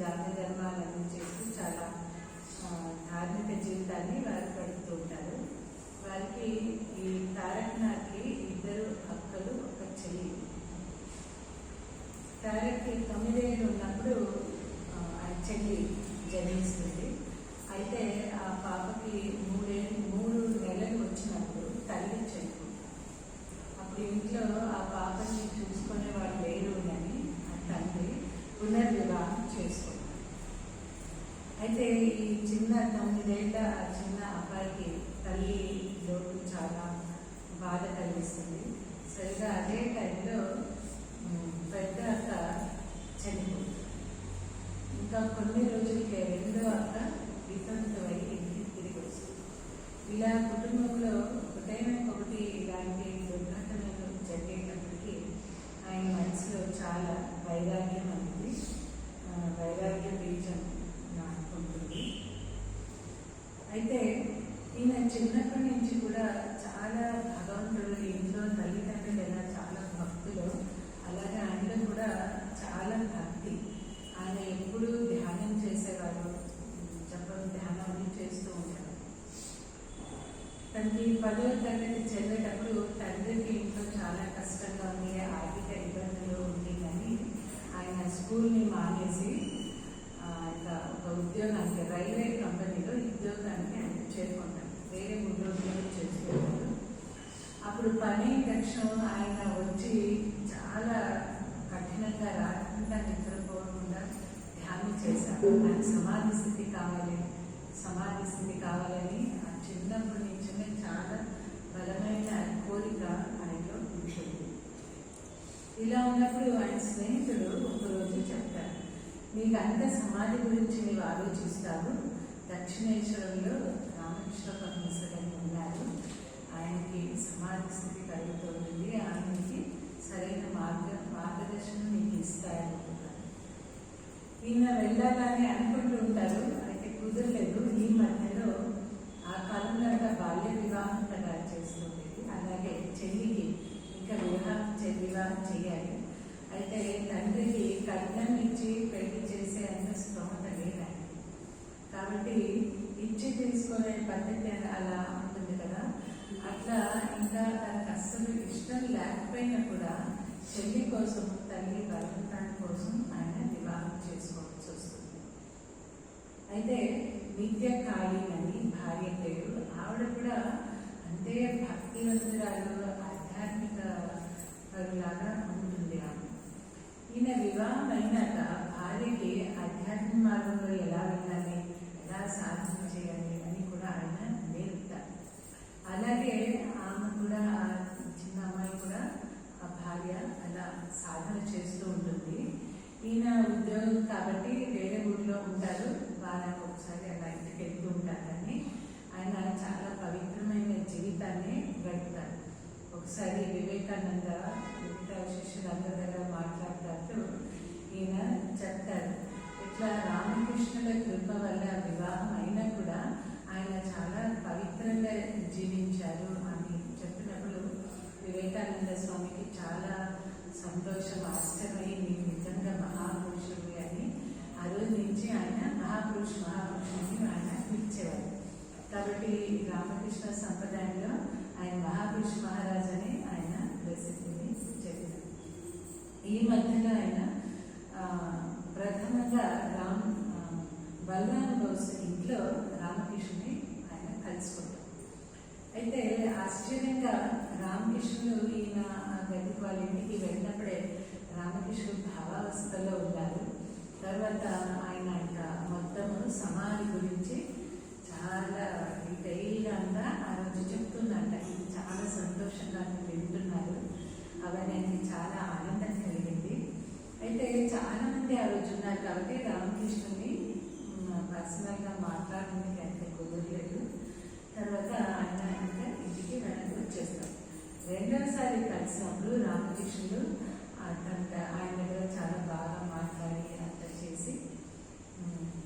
దాన ధర్మాలన్నీ చేస్తూ చాలా ధార్మిక జీవితాన్ని వారు పడుతూ ఉంటారు. వారికి కొన్ని రోజులకి రెండో అక్క వితంతమై ఇంటికి తిరిగి వస్తుంది. ఇలా కుటుంబం చేసి ఇంకా ఒక ఉద్యోగానికి రైల్వే కంపెనీలో ఉద్యోగానికి ఆయన వేరే ఊళ్ళో ఉద్యోగం చేసుకున్నాను అప్పుడు పని లక్ష్యం ఆయన వచ్చి చాలా కఠినంగా రాకుండా నిద్రపోకుండా ధ్యానం చేశాను ఆయన సమాధి స్థితి కావాలి సమాధి స్థితి కావాలని ఆ చిన్నప్పటి నుంచి చాలా బలమైన కోరిక ఆయనలో కూర్చుంది ఇలా ఉన్నప్పుడు ఆయన స్నేహితుడు ఒకరోజు చెప్పారు మీకు అంత సమాధి గురించి నీవు ఆలోచిస్తారు. దక్షిణేశ్వరంలో రామకృష్ణ పరమేశ్వరని ఉన్నారు. ఆయనకి సమాధి స్థితి కలుగుతుంది. ఆయనకి సరైన మార్గ మార్గదర్శనం మీకు ఇస్తాయనుకుంటాను ఈయన వెళ్ళాలని అనుకుంటూ ఉంటారు. మొదటిసారి కలిసినప్పుడు రామకృష్ణుడు అతను ఆయన దగ్గర చాలా బాగా మాట్లాడి అంత చేసి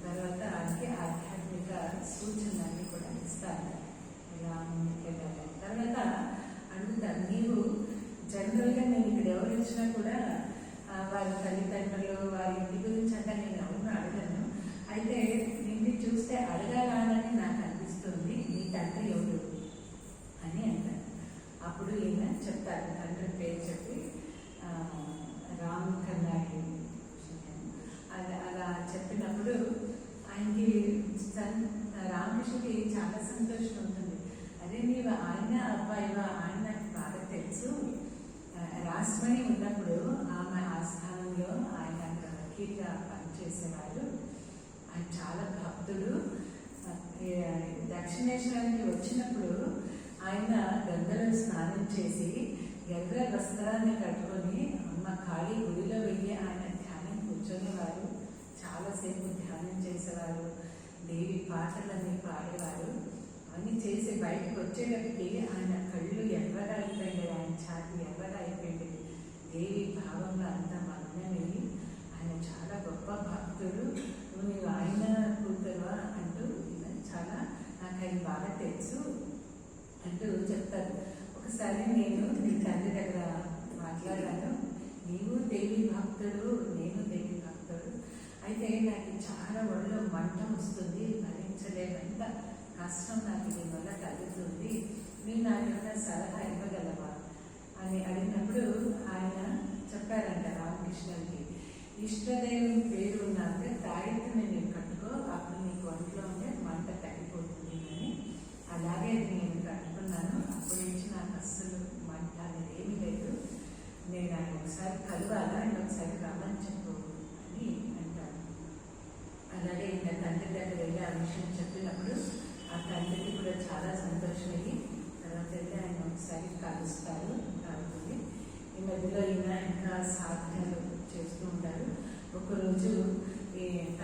తర్వాత ఆయనకి ఆధ్యాత్మిక సూచనలన్నీ కూడా ఇస్తారు. ఇలా ముందుకెళ్ళాలి తర్వాత అడుగుతారు నీవు జనరల్గా నేను ఇక్కడ ఎవరు వచ్చినా కూడా వారి తల్లిదండ్రులు వారి ఇంటి గురించి అంటే నేను అవును అడగను. అయితే నిన్ను చూస్తే అడగాలి నాకు అనిపిస్తుంది నీ తండ్రి ఎవరు అని అంటారు అప్పుడు ఈయన చెప్తారు తండ్రి పేరు చెప్పి ఆ, రామ్ కన్నాడి అలా అలా చెప్పినప్పుడు ఆయనకి సన్- రామకృష్ణకి చాలా సంతోషం ఉంటుంది అదే నీవు ఆయన అబ్బాయివా ఆయన నాకు బాగా తెలుసు ఆ, రాస్మణి ఆమె ఆస్థానంలో ఆయన అక్కడ పనిచేసేవాడు ఆయన చాలా భక్తుడు. దక్షిణేశ్వరానికి వచ్చినప్పుడు ఆయన గంగలో స్నానం చేసి ఎర్ర వస్త్రాన్ని కట్టుకొని అమ్మ ఖాళీ గుడిలో వెళ్ళి ఆయన ధ్యానం కూర్చొనేవారు. చాలాసేపు ధ్యానం చేసేవారు. దేవి పాటలన్నీ పాడేవారు. అన్ని చేసి బయటకు వచ్చేటప్పటికి ఆయన కళ్ళు ఎర్రగా అయిపోయింది ఆయన ఛాతి ఎర్రగా దేవి భావంలో అంతా మగ్నమయ్యి ఆయన చాలా గొప్ప భక్తుడు. నువ్వు నీవు ఆయన కూతురువా అంటూ చాలా నాకు ఆయన బాగా తెలుసు అంటూ చెప్తారు. ఒకసారి నేను నీ తండ్రి దగ్గర మాట్లాడాను. నీవు దేవి భక్తుడు నేను దేవి భక్తుడు. అయితే నాకు చాలా ఒళ్ళు మంట వస్తుంది భరించలేనంత కష్టం నాకు దీనివల్ల కలుగుతుంది. మీరు నాకు ఏమైనా సలహా ఇవ్వగలవా? అని అడిగినప్పుడు చెప్పారంట రామకృష్ణుడికి ఇష్టదేవుని పేరు ఉన్నాక గాయత్రిని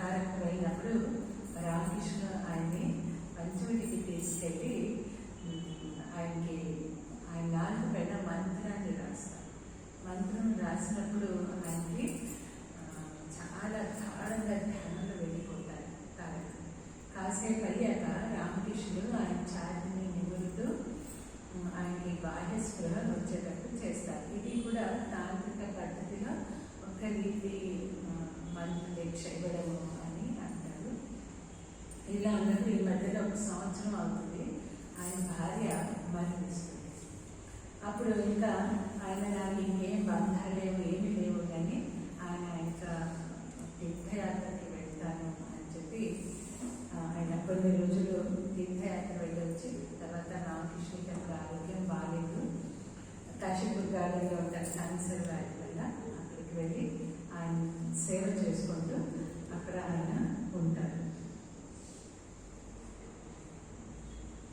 ఈ అయినప్పుడు వెళ్ళినప్పుడు రామకృష్ణ ఆయన్ని పంచవటికి తీసుకెళ్ళి ఆయనకి ఆయన నాలుగు పైన మంత్రాన్ని రాస్తారు. మంత్రం రాసినప్పుడు ఆయనకి చాలా చాలా గాఢంగా ధ్యానంలో వెళ్ళిపోతారు. తారక్ కాసేపు అయ్యాక రామకృష్ణుడు ఆయన ఛాతిని నిమురుతూ ఉమ్, ఆయనకి బాహ్య స్పృహ వచ్చేటట్టు చేస్తారు ఇది కూడా తాంత్రిక పద్ధతిలో ఒక రీతి మంత్ర దీక్ష ఇవ్వడము అని అంటారు ఇలా అన్నట్టు ఈ మధ్యలో ఒక సంవత్సరం అవుతుంది ఆయన భార్య మరణిస్తుంది అప్పుడు ఇంకా ఆయన నాకు ఇంకేం బంధాలు లేవు ఏమి లేవు కానీ ఆయన ఇంకా తీర్థయాత్రకి వెళ్తాను అని చెప్పి ఆ, ఆయన కొన్ని రోజులు తీర్థయాత్ర వెళ్ళొచ్చి తర్వాత రామకృష్ణకి అక్కడ ఆరోగ్యం బాగాలేదు కాశీపూర్ గార్డెన్లో ఉంటారు క్యాన్సర్ వ్యాధి వల్ల అక్కడికి వెళ్ళి ఆయన సేవ చేసుకుంటూ అక్కడ ఆయన ఉంటారు.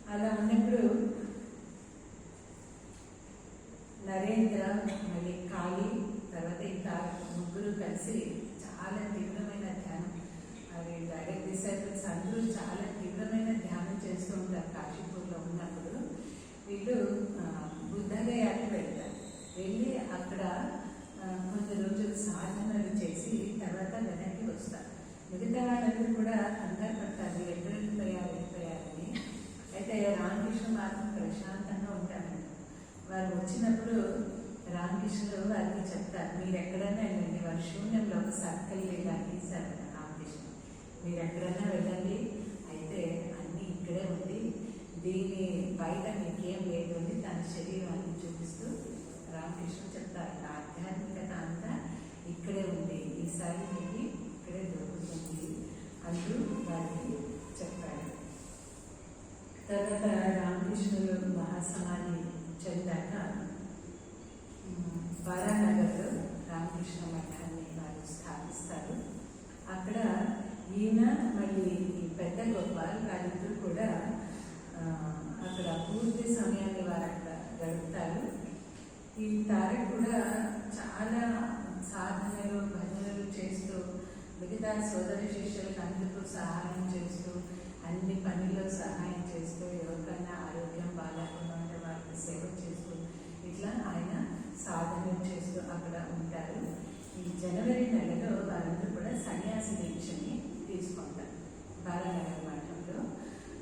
అలా ఉన్నప్పుడు నరేంద్ర మళ్ళీ కాళీ తర్వాత ఇంకా ముగ్గురు కలిసి చాలా తీవ్రమైన ధ్యానం అది డైరెక్ట్ డిసైపుల్స్ అందరూ చాలా తీవ్రమైన ధ్యానం చేస్తూ ఉంటారు కాశీపూర్లో ఉన్నప్పుడు వీళ్ళు ఆ, బుద్ధగయాకి వెళ్తారు వెళ్ళి అక్కడ ఆ, కొన్ని రోజులు సాధనలు చేసి తర్వాత వెనక్కి వస్తారు మిగతా వాళ్ళందరూ కూడా కంగారు పడతారు ఎక్కడ వెళ్ళిపోయారు వెళ్ళిపోయారని అయితే రామకృష్ణ మాత్రం ప్రశాంతంగా ఉంటారు వారు వచ్చినప్పుడు రామకృష్ణుడు వారికి చెప్తారు మీరు ఎక్కడైనా వెళ్ళండి వారు శూన్యంలో ఒక సర్కిల్ ఇలా గీశారు రామకృష్ణ మీరు ఎక్కడైనా వెళ్ళండి అయితే అన్నీ ఇక్కడే ఉంది. దీని బయట మీకేం లేదు అని తన శరీరాన్ని చూపిస్తూ రామకృష్ణ చెప్తారు. ఆధ్యాత్మికత అంతా ఇక్కడే ఉంది. ఈసారి మీకు ఇక్కడే దొరుకుతుంది అంటూ వారికి చెప్పారు తర్వాత రామకృష్ణులు మహాసమాధి చెందాక ఉమ్, రామకృష్ణ మఠాన్ని వారు స్థాపిస్తారు అక్కడ ఈయన మళ్ళీ పెద్ద గోపాల్ వాళ్ళిద్దరు కూడా అక్కడ పూర్తి సమయాన్ని వారు అక్కడ గడుపుతారు ఈ తారక్ కూడా చాలా సాధనలు భజనలు చేస్తూ మిగతా సోదర శిష్యులకు అందుకు సహాయం చేస్తూ అన్ని పనుల్లో సహాయం చేస్తూ ఎవరికైనా ఆరోగ్యం బాగాలేకుండా ఉంటే వారికి సేవ చేస్తూ ఇట్లా ఆయన సాధన చేస్తూ అక్కడ ఉంటారు. ఈ జనవరి నెలలో వారందరూ కూడా సన్యాసి దీక్షని తీసుకుంటారు. బాలనగర మఠంలో.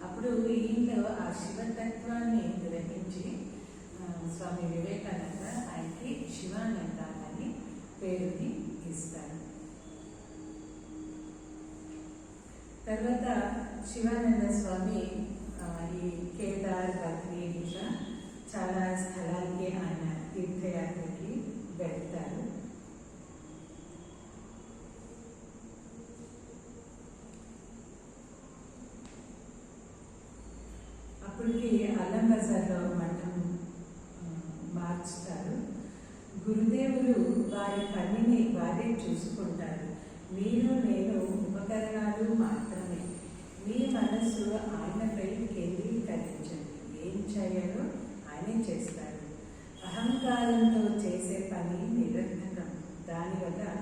అప్పుడు ఈయనలో ఆ శివతత్వాన్ని గ్రహించి స్వామి వివేకానంద ఆయనకి శివానంద అని పేరుని ఇస్తారు. తర్వాత శివానంద స్వామి ఆ, ఈ కేదార్ బద్రీ ఇట్లా చాలా స్థలాలకి ఆయన తీర్థయాత్రకి వెళ్తారు. అప్పటికి అల్లం బజార్లో మఠం మార్చుతారు. గురుదేవులు వారి పనిని వారే చూసుకుంటారు మీరు నేను ఉపకరణాలు మాత్రమే మీ ఆయన ఆయనపై కేంద్రీకరించండి. ఏం చేయాలో ఆయనే చేస్తారు. అహంకారంతో చేసే పని నిరర్ధకం. దానివల్ల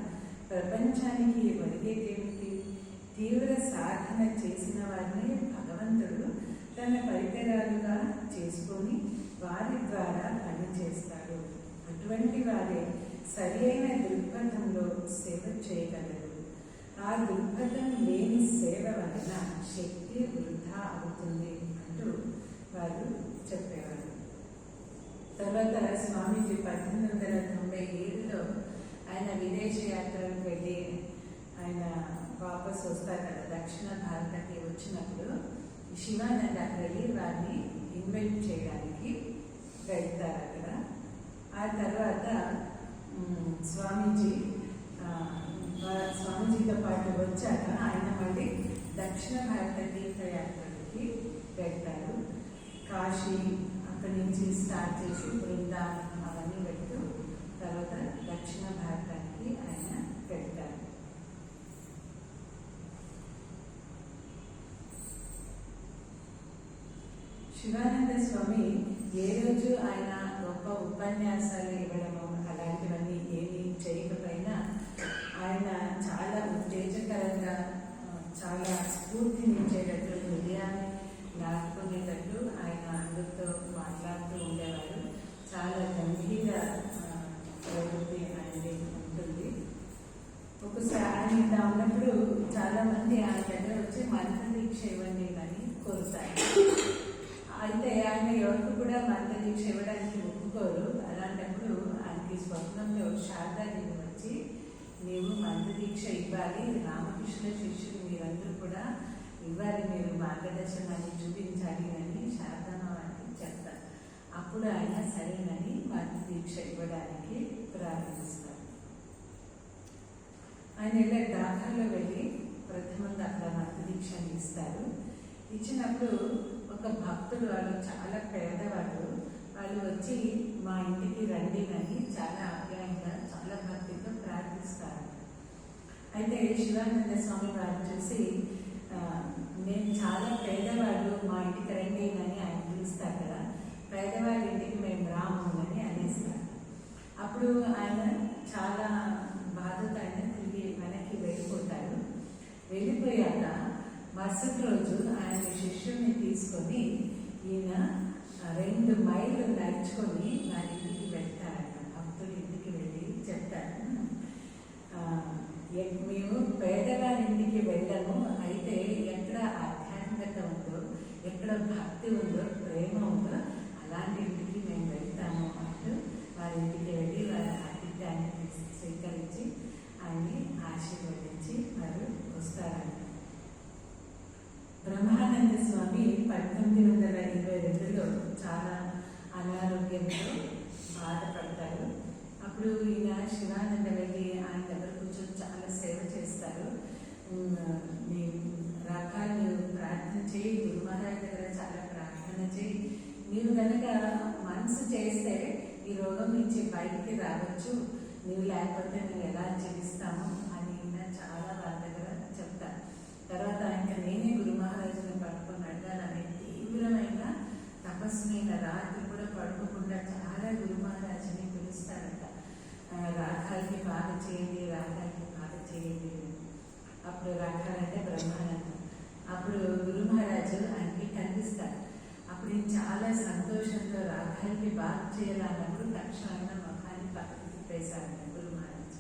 ప్రపంచానికి ఒరిగేదేమిటి తీవ్ర సాధన చేసిన వారిని భగవంతుడు తన పరికరాలుగా చేసుకొని వారి ద్వారా పని చేస్తారు అటువంటి వారే సరైన దృక్పథంలో సేవ చేయగలరు. ఆ దృక్పథం లేని సేవ వలన శక్తి వృధా అవుతుంది అంటూ వారు చెప్పేవారు. తర్వాత స్వామీజీ పద్దెనిమిది వందల తొంభై ఏడులో ఆయన విదేశ యాత్రకు వెళ్ళి ఆయన వాపస్ వస్తారు కదా దక్షిణ భారతకి వచ్చినప్పుడు శివానంద వెళ్ళి వారిని ఇన్వైట్ చేయడానికి వెళ్తారు అక్కడ. ఆ తర్వాత స్వామీజీ స్వామీజీతో పాటు వచ్చాక ఆయన మళ్ళీ దక్షిణ భారత తీర్థయాత్ర పెట్టారు. కాశీ అక్కడి నుంచి స్టార్ట్ చేసి బృందావనం అవన్నీ పెడుతూ తర్వాత దక్షిణ భారతానికి ఆయన పెట్టారు శివానంద స్వామి ఏ రోజు ఆయన గొప్ప ఉపన్యాసాలు ఇవ్వడము అలాంటివన్నీ ఏమీ చేయకపోయినా ఆయన చాలా ఉత్తేజకరంగా చాలా స్ఫూర్తినిచ్చేటట్టు హృదయాన్ని దాచుకునేటట్లు ఆయన అందరితో మాట్లాడుతూ ఉండేవారు. చాలా గంభీర ప్రవృత్తి ఆయనది ఉంటుంది. ఒకసారి ఆయన ఇలా ఉన్నప్పుడు చాలా మంది ఆయన దగ్గర వచ్చి మంత్ర దీక్ష ఇవ్వండి అని కోరుతారు. అయితే ఆయన ఎవరికి కూడా మంత్ర దీక్ష ఇవ్వడానికి ఒప్పుకోరు. అలాంటప్పుడు ఆయనకి స్వప్నంలో శారదాదేవి వచ్చి నీవు మంత్ర దీక్ష ఇవ్వాలి. రామకృష్ణ శిష్యులు మీరందరూ కూడా ఇవ్వాలి మీరు మార్గదర్శనాన్ని చూపించాలి అని శారదామావారికి చెప్తారు. అప్పుడు ఆయన సరేనని వారికి దీక్ష ఇవ్వడానికి ప్రారంభిస్తారు ఆయన ఇలా డాకాలో వెళ్ళి ప్రథమంగా అక్కడ మంత్ర దీక్షని ఇస్తారు. ఇచ్చినప్పుడు ఒక భక్తుడు వాళ్ళు చాలా పేదవాళ్ళు వాళ్ళు వచ్చి మా ఇంటికి రండి అని చాలా ఆప్యాయంగా చాలా భక్తితో ప్రార్థిస్తారు. అయితే శివానంద స్వామి వారు చూసి మేము చాలా పేదవాళ్ళు మా ఇంటికి రండి అని ఆయన పిలుస్తారు కదా. పేదవాళ్ళ ఇంటికి మేము రాము అని అనేస్తారు. అప్పుడు ఆయన చాలా బాధతో ఆయన తిరిగి వెనక్కి వెళ్ళిపోతారు వెళ్ళిపోయాక మరుసటి రోజు ఆయన శిష్యుడిని తీసుకొని ఈయన రెండు మైళ్ళు నడుచుకొని వారి ఇంటికి వెళ్తారట భక్తుడి ఇంటికి వెళ్ళి చెప్తారు ఆ, ఎ- మేము పేదవారి ఇంటికి వెళ్ళము అయితే ఎక్కడ ఆధ్యాత్మికత ఉందో ఎక్కడ భక్తి ఉందో ప్రేమ ఉందో అలాంటి ఇంటికి మేము వెళ్తాము అంటూ వారి ఇంటికి వెళ్ళి వారి ఆతిథ్యాన్ని స్వీకరించి ఆయన్ని ఆశీర్వదించి వారు వస్తారంట బ్రహ్మానంద స్వామి పంతొమ్మిది వందల ఇరవై రెండులో చాలా అనారోగ్యంతో బాధపడతారు అప్పుడు ఈయన శివానంద వెళ్ళి ఆయన దగ్గర కూర్చొని చాలా సేవ చేస్తారు నేను రకాలు ప్రార్థన చేయి గురుమహారాజ్ దగ్గర చాలా ప్రార్థన చేయి మీరు కనుక మనసు చేస్తే ఈ రోగం నుంచి బయటికి రావచ్చు నువ్వు లేకపోతే నువ్వు ఎలా జీవిస్తాము అని ఈయన చాలా వాళ్ళ దగ్గర చెప్తాను తర్వాత ఇంకా నేనే గురు మహారాజుని పట్టుకొని అడగాలనే తీవ్రమైన తపస్సు మీద రాత్రి కూడా పడుకోకుండా చాలా గురు మహారాజుని పిలుస్తారట ఆ, రాగాలకి బాగా చేయండి రాగాలకి బాగా చేయండి అని. అప్పుడు రాగాలంటే బ్రహ్మానందం అప్పుడు గురు మహారాజు ఆయనకి కనిపిస్తారు అప్పుడు ఈయన చాలా సంతోషంతో చేయాలన్నప్పుడు తక్షణంగా ముఖాన్ని పక్కకి గురు మహారాజ్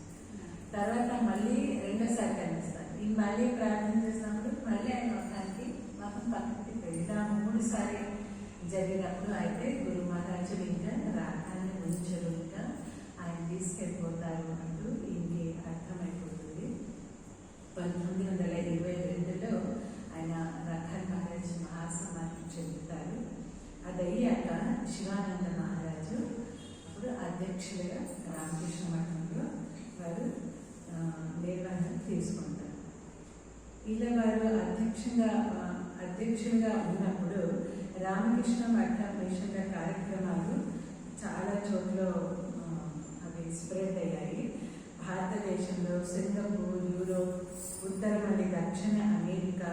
తర్వాత మళ్ళీ రెండోసారి కనిపిస్తారు. ఈ మళ్ళీ ప్రార్థన చేసినప్పుడు మళ్ళీ ఆయన మొత్తానికి మాకు పక్కకి వెళ్ళి మూడుసారి జరిగినప్పుడు అయితే గురు మహారాజు ఇంకా రాదు ఉంచరు ఇంకా ఆయన తీసుకెళ్ళిపోతారు అంటూ ఇంటి అర్థమైపోతుంది పంతొమ్మిది వందల ఇరవై రెండులో ఆయన రఖన్ మహారాజ్ మహాసమాధి చెందుతారు అది అయ్యాక శివానంద మహారాజు అప్పుడు అధ్యక్షులుగా రామకృష్ణ మఠంలో వారు ఆ, నిర్వహణ తీసుకుంటారు ఇలా వారు అధ్యక్షంగా ఆ, అధ్యక్షులుగా ఉన్నప్పుడు రామకృష్ణ మఠ మిషన్ల కార్యక్రమాలు చాలా చోట్ల ఆ, అవి స్ప్రెడ్ అయ్యాయి భారతదేశంలో సింగపూర్ యూరోప్ ఉత్తర మరియు దక్షిణ అమెరికా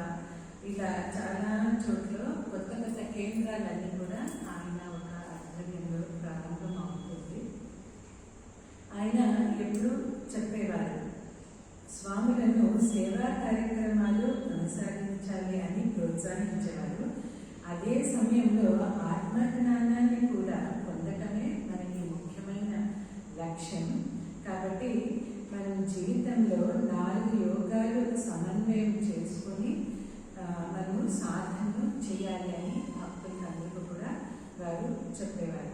ఇలా చాలా చోట్ల కొత్త కొత్త కేంద్రాలన్నీ కూడా ఆయన ఒక ఆధ్వర్యంలో ప్రారంభం అవుతుంది ఆయన చెప్పేవారు. స్వాములను సేవా కార్యక్రమాలు కొనసాగించాలి అని ప్రోత్సహించేవారు. అదే సమయంలో ఆత్మజ్ఞానాన్ని కూడా పొందటమే మనకి ముఖ్యమైన లక్ష్యం. కాబట్టి మనం జీవితంలో నాలుగు యోగాలు సమన్వయం చేసుకొని మనం మనము సాధన చేయాలి అని భక్తులందరికీ కూడా వారు చెప్పేవారు.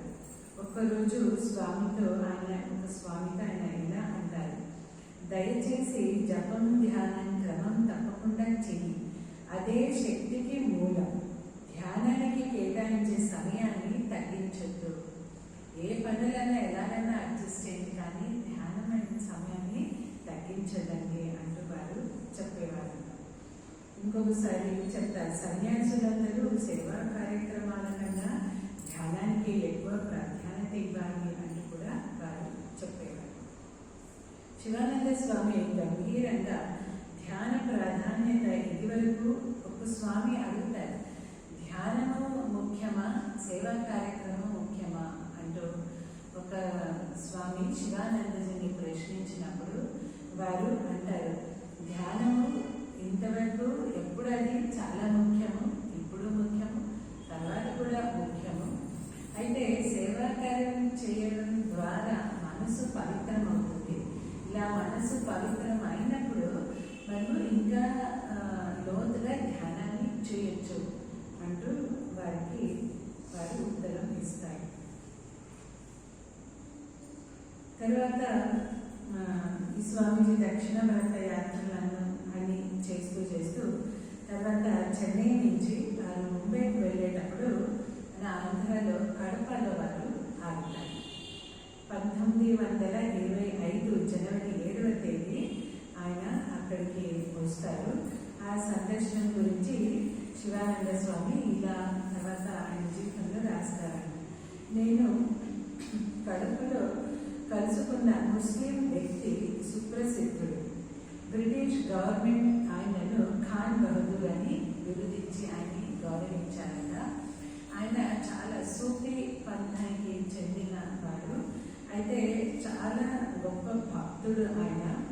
ఒక్కరోజు స్వామితో ఆయన ఒక స్వామితో ఆయన దయచేసి జపం ధ్యానం క్రమం తప్పకుండా చెయ్యి. అదే శక్తికి మూలం. ధ్యానానికి కేటాయించే సమయాన్ని తగ్గించొద్దు. ఏ పనులైనా ఎలాగైనా అడ్జస్ట్ చేయండి కానీ ధ్యానమైన సమయాన్ని తగ్గించదండి అంటూ వారు చెప్పేవారు. ఇంకొకసారి చెప్తారు సన్యాసులందరూ సేవా కార్యక్రమాల కన్నా ధ్యానానికి ఎక్కువ ప్రాధాన్యత ఇవ్వాలి అంటూ కూడా వారు చెప్పేవారు శివానంద స్వామి గంభీరంగా ధ్యాన ప్రాధాన్యత ఇదివరకు ఒక స్వామి అడుగుతారు. ధ్యానము ముఖ్యమా? సేవా కార్యక్రమం ముఖ్యమా? అంటూ ఒక స్వామి శివానందజీని ప్రశ్నించినప్పుడు వారు అంటారు ధ్యానము ఇంతవరకు ఎప్పుడు అది చాలా ముఖ్యం ఇప్పుడు ముఖ్యము తర్వాత కూడా ముఖ్యము అయితే సేవా కార్యం చేయడం ద్వారా మనసు పవిత్రం అవుతుంది ఇలా మనసు పవిత్రం అయినప్పుడు మనము ఇంకా లోతుగా ధ్యానాన్ని చేయొచ్చు అంటూ వారికి వారు ఉత్తరం ఇస్తారు తర్వాత ఈ స్వామీజీ దక్షిణ భారత యాత్రలను అని చేస్తూ చేస్తూ తర్వాత చెన్నై నుంచి వారు ముంబైకి వెళ్ళేటప్పుడు ఆంధ్రలో కడపలో వారు ఆగుతారు. పంతొమ్మిది వందల ఇరవై ఐదు జనవరి ఆయన అక్కడికి వస్తారు. ఆ సందర్శనం గురించి శివానంద స్వామి ఇలా తర్వాత ఆయన జీవితంలో రాస్తారండి నేను కడపలో కలుసుకున్న ముస్లిం వ్యక్తి సుప్రసిద్ధుడు. బ్రిటిష్ గవర్నమెంట్ ఆయనను ఖాన్ బహదూర్ అని విభజించి ఆయన్ని గౌరవించారట. ఆయన చాలా సూఫీ పంథానికి చెందిన వాడు. అయితే చాలా గొప్ప భక్తుడు ఆయన.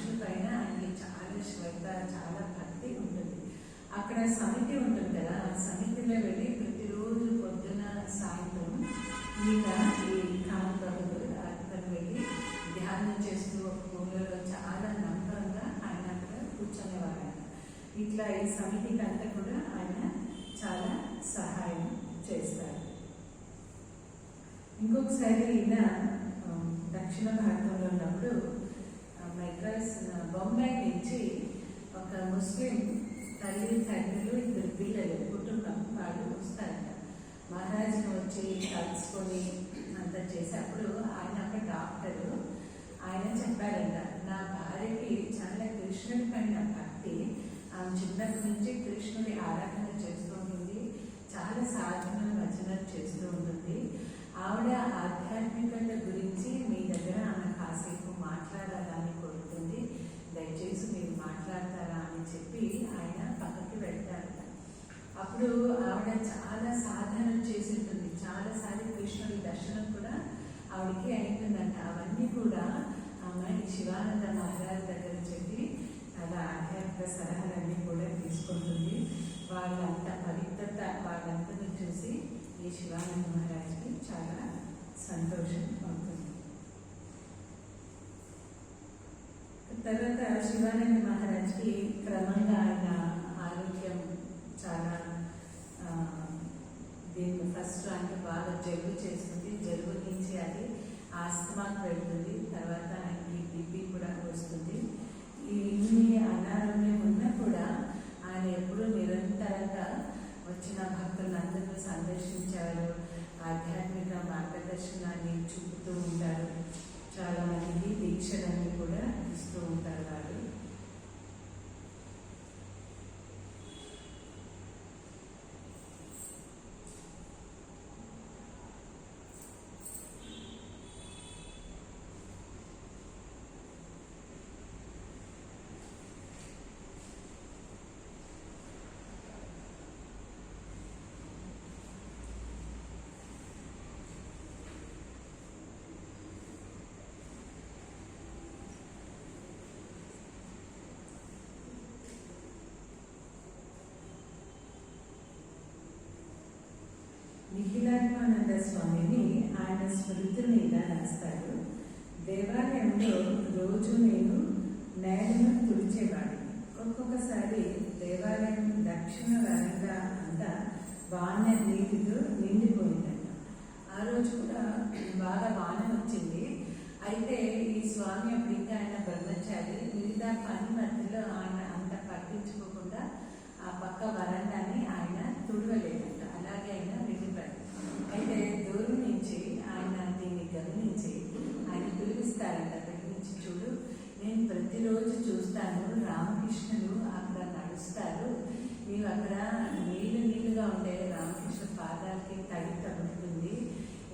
మనుషుల పైన ఆయనకి చాలా శ్రద్ధ చాలా భక్తి ఉంటుంది. అక్కడ సమితి ఉంటుంది కదా సమితిలో వెళ్ళి ప్రతిరోజు పొద్దున సాయంత్రం ఈయన ఈ ఖాన్ అక్కడ వెళ్ళి ధ్యానం చేస్తూ ఒక పూలలో చాలా నమ్మకంగా ఆయన అక్కడ కూర్చునేవారు. ఇట్లా ఈ సమితికి అంతా కూడా ఆయన చాలా సహాయం చేస్తారు. ఇంకొకసారి ఈయన దక్షిణ భారతంలో ఉన్నప్పుడు మద్రాస్ బొంబాయి నుంచి ఒక ముస్లిం తల్లి తండ్రులు ఇద్దరు పిల్లలు కుటుంబం వాళ్ళు వస్తారట. మహారాజును వచ్చి కలుసుకొని అంతా చేసి అప్పుడు ఆయన ఒక డాక్టరు. ఆయన చెప్పారంట నా భార్యకి చాలా కృష్ణుడి పైన భక్తి. ఆమె చిన్నప్పటి నుంచి కృష్ణుడి ఆరాధన చేస్తూ ఉంటుంది. చాలా సాధన భజన చేస్తూ ఉంటుంది. ఆవిడ ఆధ్యాత్మికత గురించి మీ దగ్గర ఆమె కాసేపు మాట్లాడాలని కోరుతుంది దయచేసి మీరు మాట్లాడతారా అని చెప్పి ఆయన పక్కకి వెళ్తారట అప్పుడు ఆవిడ చాలా సాధన చేసి ఉంటుంది చాలాసార్లు కృష్ణుడి దర్శనం కూడా ఆవిడకి అయిపోయిందంట. అవన్నీ కూడా ఆమె శివానంద మహారాజ్ దగ్గర చెప్పి చాలా ఆధ్యాత్మిక సలహాలన్నీ కూడా తీసుకుంటుంది. వాళ్ళంత పవిత్రత వాళ్ళందరినీ చూసి ఈ శివానంద మహారాజ్కి చాలా సంతోషం అవుతుంది తర్వాత శివానంద మహారాజ్కి క్రమంగా ఆయన ఆరోగ్యం చాలా ఆ, దీనికి ఫస్ట్ ఆయన బాగా జలుబు చేస్తుంది. జలుబు నుంచి అది ఆస్తమాకు వెళ్తుంది. తర్వాత ఆయనకి బీపీ కూడా వస్తుంది ఈ ఇన్ని అనారోగ్యం ఉన్నా కూడా ఆయన ఎప్పుడూ నిరంతరంగా వచ్చిన భక్తులందరూ సందర్శించారు ఆధ్యాత్మిక మార్గదర్శనాన్ని చూపుతూ ఉంటారు చాలా మందికి కూడా ఇస్తూ ఉంటారు. ఆయన స్మృతి మీద రాస్తారు దేవాలయంలో రోజు నేను నేలను తుడిచేవాడిని. ఒక్కొక్కసారి దేవాలయం దక్షిణ వరంగా అంతా వాన నీటితో నిండిపోయిందట. ఆ రోజు కూడా బాగా వాన వచ్చింది. అయితే ఈ స్వామి అప్పుడు ఇంకా ఆయన బ్రహ్మచారి మిగతా పని మధ్యలో ఆయన అంత పట్టించుకోకుండా ఆ పక్క వరండాని ఆయన తుడవలేదంట అలాగే ఆయన వెళ్ళిపోయాడు అయితే దూరం నుంచి ఆయన దీన్ని గమనించి ఆయన పిలిపిస్తారంట అక్కడి నుంచి చూడు నేను ప్రతిరోజు చూస్తాను రామకృష్ణులు అక్కడ నడుస్తారు నీవు అక్కడ నీళ్ళు నీళ్ళుగా ఉండే రామకృష్ణ పాదాలకి తడి తగ్గుతుంది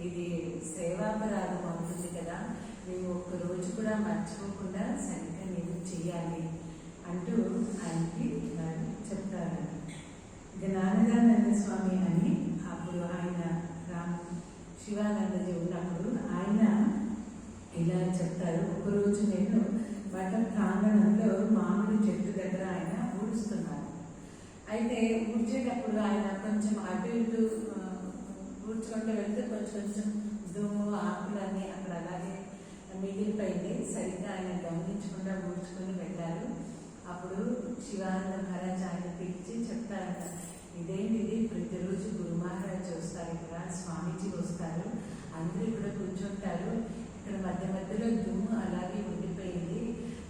ఇది సేవాపరాధం అవుతుంది కదా నువ్వు ఒక్క రోజు కూడా మర్చిపోకుండా సరిగ్గా నేను చేయాలి అంటూ ఆయనకి వారు చెప్తారు. జ్ఞానదానంద స్వామి అని అప్పుడు ఆయన రామ్ శివానందజీ ఉన్నప్పుడు ఆయన ఇలా చెప్తారు. ఒకరోజు నేను మఠం ప్రాంగణంలో మామిడి చెట్టు దగ్గర ఆయన ఊడుస్తున్నారు. అయితే ఊడ్చేటప్పుడు ఆయన కొంచెం అటు ఇటు ఊడ్చుకుంటూ వెళ్తే కొంచెం కొంచెం దుమ్ము ఆకులన్నీ అక్కడ అలాగే మిగిలిపోయింది. సరిగ్గా ఆయన గమనించకుండా ఊడ్చుకొని వెళ్ళారు. అప్పుడు శివానంద మహారాజ్ ఆయన పిలిచి చెప్తారంట ఇదేంటిది? ప్రతిరోజు గురు మహారాజ్ వస్తారు ఇక్కడ స్వామీజీ వస్తారు అందరూ ఇక్కడ కూర్చుంటారు. ఇక్కడ మధ్య మధ్యలో దుమ్ము అలాగే ఉండిపోయింది.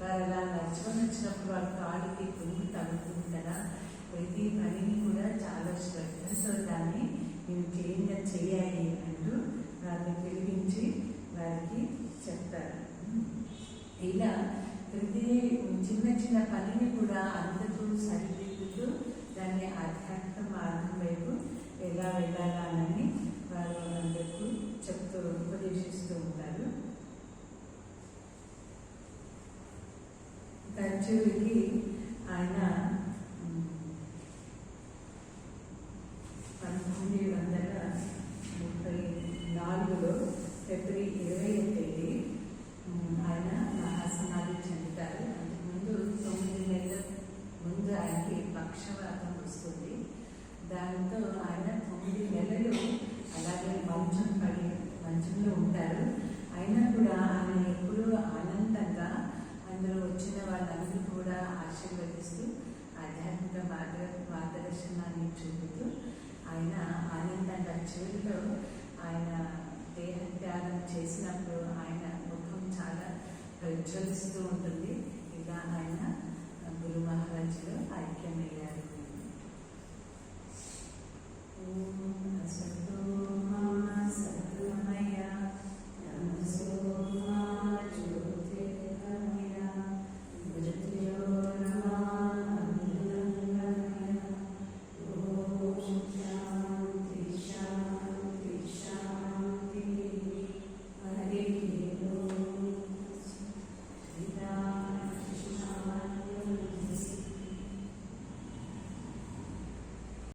వారు అలా నడుచుకొని వచ్చినప్పుడు వాళ్ళ కాళ్ళకి పురుగు తగ్గుతుంది కదా. ప్రతి పనిని కూడా చాలా శ్రద్ధతో దాన్ని నేను క్లీన్గా చేయాలి అంటూ వారిని పిలిపించి వారికి చెప్తారు. ఇలా ప్రతి చిన్న చిన్న పనిని కూడా అందరూ సరిదిద్దుతూ దాన్ని ఆధ్యాత్మిక మార్గం వైపు ఎలా వెళ్ళాలని వారు అందరికీ చెప్తూ ఉపదేశిస్తూ ఉంటారు. ఖర్చూరికి ఆయన ఉమ్, పంతొమ్మిది వందల ముప్పై నాలుగులో ఫిబ్రవరి ఇరవై తేదీ ఉమ్, ఆయన మహాసమాధి చెందుతారు అంతకుముందు తొమ్మిది నెలల ముందు ఆయనకి పక్షవాతం వస్తుంది దాంతో ఆయన తొమ్మిది నెలలు అలాగే మంచం పడి మంచంలో ఉంటారు అయినా కూడా ఆయన ఎప్పుడూ ఆనందంగా అందులో వచ్చిన వాళ్ళందరూ కూడా ఆశీర్వదిస్తూ ఆధ్యాత్మిక మార్గ మార్గదర్శనాన్ని చూపుతూ ఆయన ఆనందంగా చివరిలో ఆయన దేహత్యాగం చేసినప్పుడు ఆయన ముఖం చాలా ప్రజ్వలిస్తూ ఉంటుంది. ఇలా ఆయన గురు మహారాజులో ఐక్యమయ్యారు.